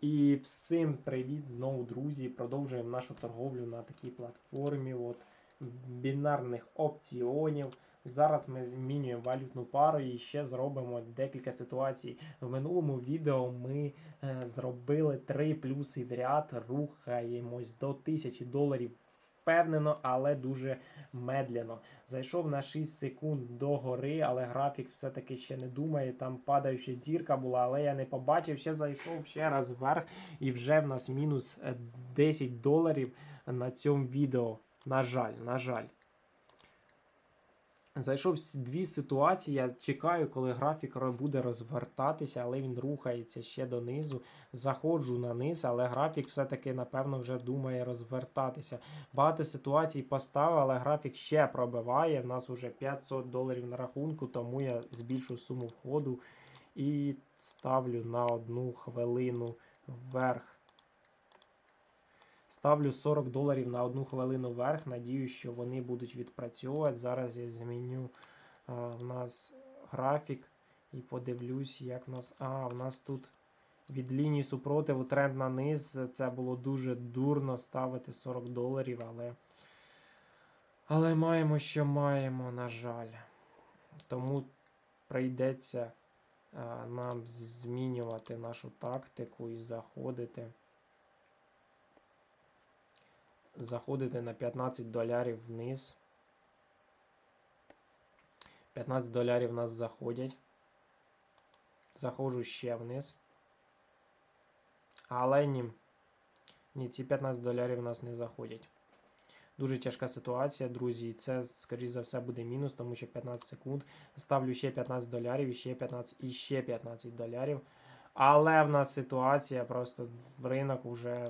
І всім привіт знову, друзі. Продовжуємо нашу торговлю на такій платформі от, бінарних опціонів. Зараз ми змінюємо валютну пару і ще зробимо декілька ситуацій. В минулому відео ми е, зробили три плюси в ряд, рухаємось до 1000 доларів впевнено, але дуже медляно. Зайшов на 6 секунд до гори, але графік все-таки ще не думає. Там падаюча зірка була, але я не побачив. Ще зайшов ще раз вверх, і вже в нас мінус е, 10 доларів на цьому відео. На жаль, на жаль. Зайшов дві ситуації. Я чекаю, коли графік буде розвертатися, але він рухається ще донизу. Заходжу на низ, але графік все-таки, напевно, вже думає розвертатися. Багато ситуацій поставив, але графік ще пробиває. В нас вже 500 доларів на рахунку, тому я збільшу суму входу і ставлю на одну хвилину вверх. Ставлю 40 доларів на одну хвилину вверх. Надіюсь, що вони будуть відпрацьовувати. Зараз я зміню а, в нас графік і подивлюсь, як в нас. А, в нас тут від лінії супротиву тренд на низ. Це було дуже дурно ставити 40 доларів, але. Але маємо, що маємо, на жаль. Тому прийдеться а, нам змінювати нашу тактику і заходити. Заходити на 15 долярів вниз. 15 долярів нас заходять. Заходжу ще вниз. Але ні. Ні, ці 15 долярів нас не заходять. Дуже тяжка ситуація, друзі. І це, скоріш за все, буде мінус, тому що 15 секунд. Ставлю ще 15 долярів, і ще 15, і ще 15 долярів. Але в нас ситуація, просто ринок вже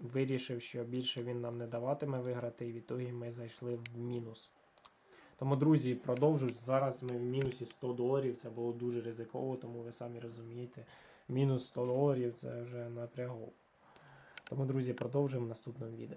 вирішив, що більше він нам не даватиме виграти, і в ітогі ми зайшли в мінус. Тому, друзі, продовжують. Зараз ми в мінусі 100 доларів. Це було дуже ризиково, тому ви самі розумієте. Мінус 100 доларів це вже напрягу. Тому, друзі, продовжуємо в наступному відео.